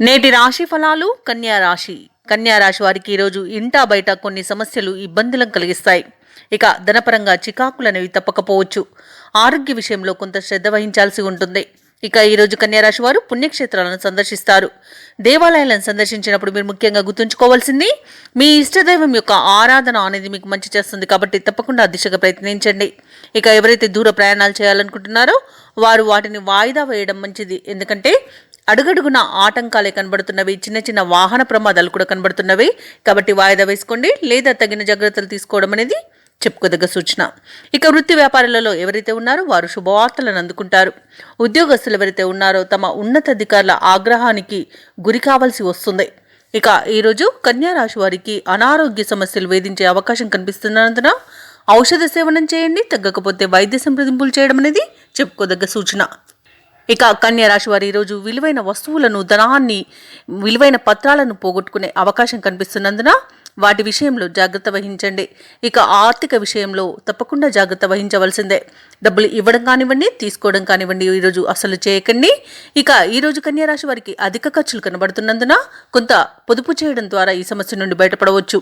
నేటి రాశి ఫలాలు? కన్యా రాశి. కన్యా రాశి వారికి ఈరోజు ఇంటా బయట కొన్ని సమస్యలు ఇబ్బందులను కలిగిస్తాయి. ఇక ధనపరంగా చికాకులనేవి తప్పకపోవచ్చు. ఆరోగ్య విషయంలో కొంత శ్రద్ధ వహించాల్సి ఉంటుంది. ఇక ఈరోజు కన్యారాశి వారు పుణ్యక్షేత్రాలను సందర్శిస్తారు. దేవాలయాలను సందర్శించినప్పుడు మీరు ముఖ్యంగా గుర్తుంచుకోవాల్సింది మీ ఇష్టదైవం యొక్క ఆరాధన అనేది మీకు మంచి చేస్తుంది కాబట్టి తప్పకుండా దిశగా ప్రయత్నించండి. ఇక ఎవరైతే దూర ప్రయాణాలు చేయాలనుకుంటున్నారో వారు వాటిని వాయిదా వేయడం మంచిది. ఎందుకంటే అడుగడుగున ఆటంకాలే కనబడుతున్నవి చిన్న చిన్న వాహన ప్రమాదాలు కూడా కనబడుతున్నవి. కాబట్టి వాయిదా వేసుకోండి లేదా తగిన జాగ్రత్తలు తీసుకోవడం అనేది చెప్పుకోదగ్గ సూచన. ఇక వృత్తి వ్యాపారాలలో ఎవరైతే ఉన్నారో వారు శుభవార్తలను అందుకుంటారు. ఉద్యోగస్తులు ఎవరైతే ఉన్నారో తమ ఉన్నతాధికారుల ఆగ్రహానికి గురి కావాల్సి వస్తుంది. ఇక ఈరోజు కన్యా రాశి వారికి అనారోగ్య సమస్యలు వేధించే అవకాశం కనిపిస్తున్నందున ఔషధ సేవనం చేయండి. తగ్గకపోతే వైద్య సంప్రదింపులు చేయడం అనేది చెప్పుకోదగ్గ సూచన. ఇక కన్యా రాశి వారు ఈరోజు విలువైన వస్తువులను ధనాన్ని విలువైన పత్రాలను పోగొట్టుకునే అవకాశం కనిపిస్తున్నందున వాటి విషయంలో జాగ్రత్త వహించండి. ఇక ఆర్థిక విషయంలో తప్పకుండా జాగ్రత్త వహించవలసిందే. డబ్బులు ఇవ్వడం కానివ్వండి తీసుకోవడం కానివ్వండి ఈరోజు అసలు చేయకండి. ఇక ఈరోజు కన్యారాశి వారికి అధిక ఖర్చులు కనబడుతున్నందున కొంత పొదుపు చేయడం ద్వారా ఈ సమస్య నుండి బయటపడవచ్చు.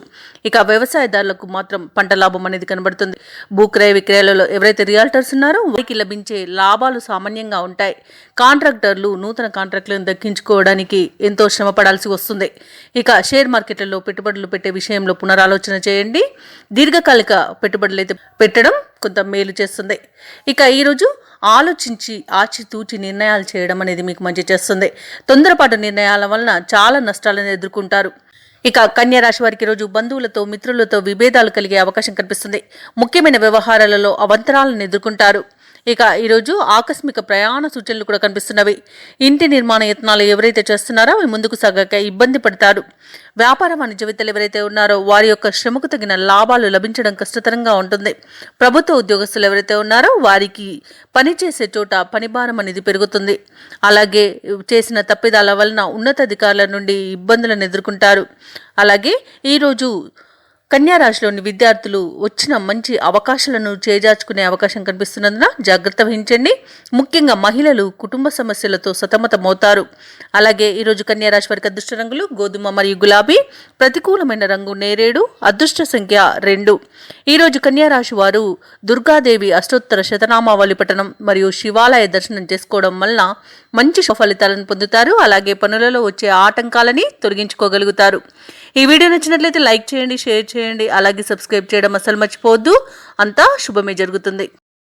ఇక వ్యవసాయదారులకు మాత్రం పంట లాభం అనేది కనబడుతుంది. భూక్రయ విక్రయాలలో ఎవరైతే రియాల్టర్స్ ఉన్నారో వారికి లభించే లాభాలు సామాన్యంగా ఉంటాయి. కాంట్రాక్టర్లు నూతన కాంట్రాక్టులను దక్కించుకోవడానికి ఎంతో శ్రమ పడాల్సి వస్తుంది. ఇక షేర్ మార్కెట్లలో పెట్టుబడులు పెట్టే విషయంలో పునరాలోచన చేయండి. దీర్ఘకాలిక పెట్టుబడులు అయితే పెట్టడం కొంత మేలు చేస్తుంది. ఇక ఈరోజు ఆలోచించి ఆచితూచి నిర్ణయాలు చేయడం అనేది మీకు మంచి చేస్తుంది. తొందరపాటు నిర్ణయాల వలన చాలా నష్టాలను ఎదుర్కొంటారు. ఇక కన్యా రాశి వారికి రోజు బంధువులతో మిత్రులతో విభేదాలు కలిగే అవకాశం కనిపిస్తుంది. ముఖ్యమైన వ్యవహారాలలో అవంతరాలను ఎదుర్కొంటారు. ఇక ఈరోజు ఆకస్మిక ప్రయాణ సూచనలు కూడా కనిపిస్తున్నవి. ఇంటి నిర్మాణ యత్నాలు ఎవరైతే చేస్తున్నారో అవి ముందుకు సాగాక ఇబ్బంది పడతారు. వ్యాపార వాణిజ్యవేత్తలు ఎవరైతే ఉన్నారో వారి యొక్క శ్రమకు తగిన లాభాలు లభించడం కష్టతరంగా ఉంటుంది. ప్రభుత్వ ఉద్యోగస్తులు ఎవరైతే ఉన్నారో వారికి పనిచేసే చోట పనిభారం అనేది పెరుగుతుంది. అలాగే చేసిన తప్పిదాల వలన ఉన్నతాధికారుల నుండి ఇబ్బందులను ఎదుర్కొంటారు. అలాగే ఈరోజు కన్యారాశిలోని విద్యార్థులు వచ్చిన మంచి అవకాశాలను చేజార్చుకునే అవకాశం కనిపిస్తున్నందున జాగ్రత్త వహించండి. ముఖ్యంగా మహిళలు కుటుంబ సమస్యలతో సతమతమవుతారు. అలాగే ఈరోజు కన్యారాశి వారికి అదృష్ట రంగులు గోధుమ మరియు గులాబీ ప్రతికూలమైన రంగు నేరేడు అదృష్ట సంఖ్య రెండు. ఈరోజు కన్యారాశి వారు దుర్గాదేవి అష్టోత్తర శతనామావళి పఠనం మరియు శివాలయ దర్శనం చేసుకోవడం వలన మంచి ఫలితాలను పొందుతారు. అలాగే పనులలో వచ్చే ఆటంకాలని తొలగించుకోగలుగుతారు. ఈ వీడియో నచ్చినట్లయితే లైక్ చేయండి షేర్ చేయండి అలాగే సబ్స్క్రైబ్ చేయడం అసలు మర్చిపోవద్దు. అంతా శుభమే జరుగుతుంది.